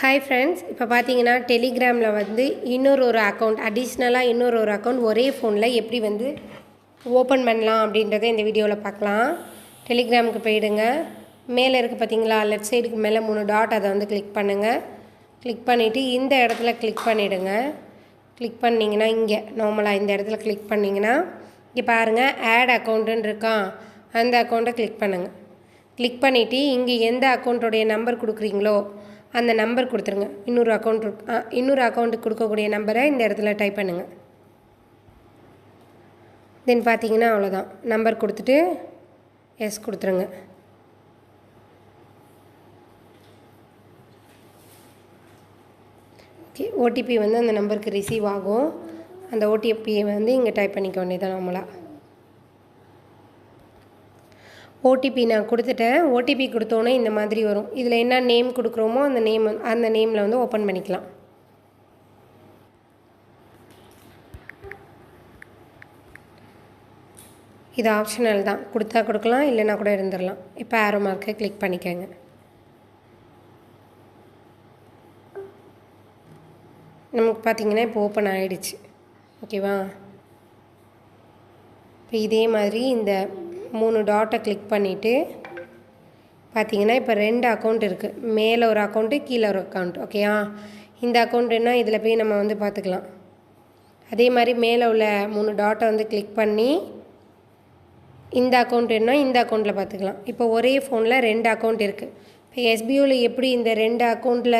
Hi friends இப்போ பார்த்தீங்கன்னா டெலிகிராமில் வந்து இன்னொரு ஒரு அக்கௌண்ட் அடிஷ்னலாக இன்னொரு ஒரு அக்கௌண்ட் ஒரே ஃபோனில் எப்படி வந்து ஓப்பன் பண்ணலாம் அப்படின்றத இந்த வீடியோவில் பார்க்கலாம். டெலிகிராமுக்கு போயிடுங்க. மேலே இருக்குது பார்த்தீங்களா லெஃப்ட் சைடுக்கு மேலே மூணு டாட் அதை வந்து கிளிக் பண்ணுங்கள் கிளிக் பண்ணிவிட்டு இந்த இடத்துல கிளிக் பண்ணிவிடுங்க கிளிக் பண்ணிங்கன்னா இங்கே நார்மலாக இந்த இடத்துல கிளிக் பண்ணிங்கன்னா இங்கே பாருங்கள் ஆட் அக்கௌண்ட்டுன்னு இருக்கான் அந்த அக்கௌண்ட்டை கிளிக் பண்ணுங்கள் கிளிக் பண்ணிவிட்டு இங்கே எந்த அக்கௌண்ட்டோடைய நம்பர் கொடுக்குறீங்களோ அந்த நம்பர் கொடுத்துருங்க. இன்னொரு அக்கௌண்ட் ஆ, இன்னொரு அக்கௌண்ட்டுக்கு கொடுக்கக்கூடிய நம்பரை இந்த இடத்துல டைப் பண்ணுங்கள் தென் பார்த்தீங்கன்னா அவ்வளோதான் நம்பர் கொடுத்துட்டு எஸ் கொடுத்துருங்க. ஓகே ஓடிபி வந்து அந்த நம்பருக்கு ரிசீவ் ஆகும். அந்த ஓடிபியை வந்து இங்கே டைப் பண்ணிக்க வேண்டியதான் நம்மளாக ஓடிபி நான் கொடுத்துட்டேன். ஓடிபி கொடுத்தோன்னே இந்த மாதிரி வரும். இதில் என்ன நேம் கொடுக்குறோமோ அந்த நேம் அந்த நேமில் வந்து ஓப்பன் பண்ணிக்கலாம். இது ஆப்ஷனல் தான். கொடுத்தா கொடுக்கலாம் இல்லைனா கூட இருந்துடலாம். இப்போ ஆரோ மார்க்கை கிளிக் பண்ணிக்கோங்க. நமக்கு பார்த்தீங்கன்னா இப்போ ஓப்பன் ஆகிடுச்சு ஓகேவா இப்போ இதே மாதிரி இந்த மூணு டாட்டை கிளிக் பண்ணிவிட்டு பார்த்தீங்கன்னா இப்போ ரெண்டு அக்கௌண்ட் இருக்குது மேலே ஒரு அக்கௌண்ட்டு கீழே ஒரு அக்கௌண்ட் ஓகேயா இந்த அக்கௌண்ட்டுன்னா இதில் போய் நம்ம வந்து பார்த்துக்கலாம் அதே மாதிரி மேலே உள்ள மூணு டாட்டை வந்து கிளிக் பண்ணி இந்த அக்கௌண்ட் என்ன இந்த அக்கௌண்ட்டில் பார்த்துக்கலாம் இப்போ ஒரே ஃபோனில் ரெண்டு அக்கௌண்ட் இருக்குது இப்போ எஸ்பிஓவில் எப்படி இந்த ரெண்டு அக்கௌண்ட்டில்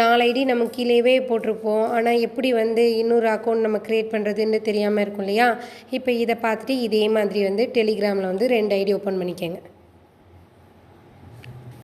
நாலு ஐடி நம்ம கீழேவே போட்டிருப்போம். ஆனால் எப்படி வந்து இன்னொரு அக்கௌண்ட் நம்ம க்ரியேட் பண்ணுறதுன்னு தெரியாமல் இருக்கும் இல்லையா? இப்போ இதை பார்த்துட்டு இதே மாதிரி வந்து டெலிகிராமில் வந்து ரெண்டு ஐடி ஓப்பன் பண்ணிக்கோங்க.